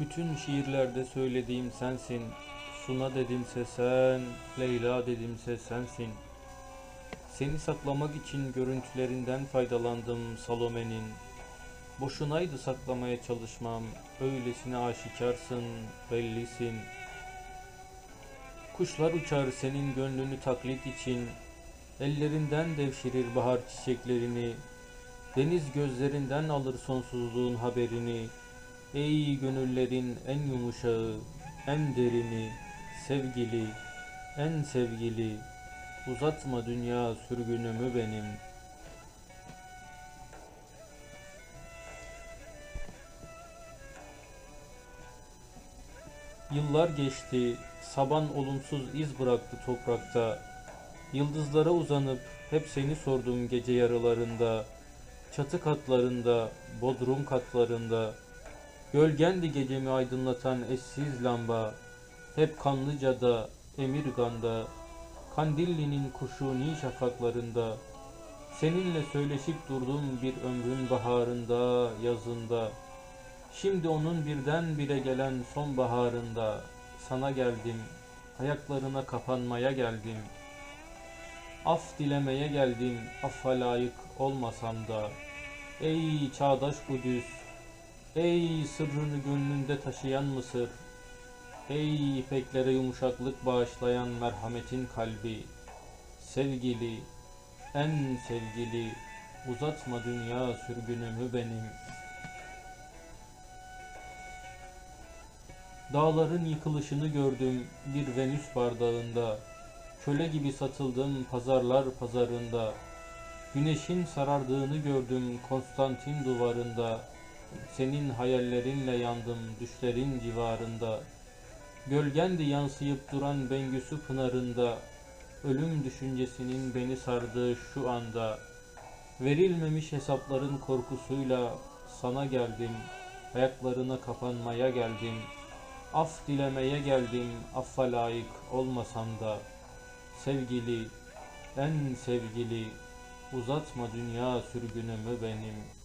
Bütün şiirlerde söylediğim sensin. Suna dedimse sen, Leyla dedimse sensin. Seni saklamak için görüntülerinden faydalandım Salome'nin. Boşunaydı saklamaya çalışmam, öylesine aşikarsın, bellisin. Kuşlar uçar senin gönlünü taklit için, ellerinden devşirir bahar çiçeklerini, deniz gözlerinden alır sonsuzluğun haberini. Ey gönüllerin en yumuşağı, en derini, sevgili, en sevgili, uzatma dünya sürgünümü benim. Yıllar geçti, saban olumsuz iz bıraktı toprakta. Yıldızlara uzanıp hep seni sordum gece yarılarında. Çatı katlarında, bodrum katlarında. Gölgendi gecemi aydınlatan eşsiz lamba. Hep Kanlıca'da, Emirgan'da, Kandilli'nin kuşuni şafaklarında. Seninle söyleşip durdum bir ömrün baharında, yazında. Şimdi onun birdenbire gelen sonbaharında sana geldim, ayaklarına kapanmaya geldim. Af dilemeye geldim, affa layık olmasam da. Ey çağdaş Kudüs, ey sırrını gönlünde taşıyan Mısır, ey ipeklere yumuşaklık bağışlayan merhametin kalbi, sevgili, en sevgili, uzatma dünya sürgünümü benim. Dağların yıkılışını gördüm bir Venüs bardağında. Köle gibi satıldım pazarlar pazarında. Güneşin sarardığını gördüm Konstantin duvarında. Senin hayallerinle yandım düşlerin civarında. Gölgendi yansıyıp duran Bengüsü pınarında. Ölüm düşüncesinin beni sardığı şu anda. Verilmemiş hesapların korkusuyla sana geldim. Ayaklarına kapanmaya geldim. Af dilemeye geldim, affa layık olmasam da. Sevgili, en sevgili, uzatma dünya sürgünümü benim.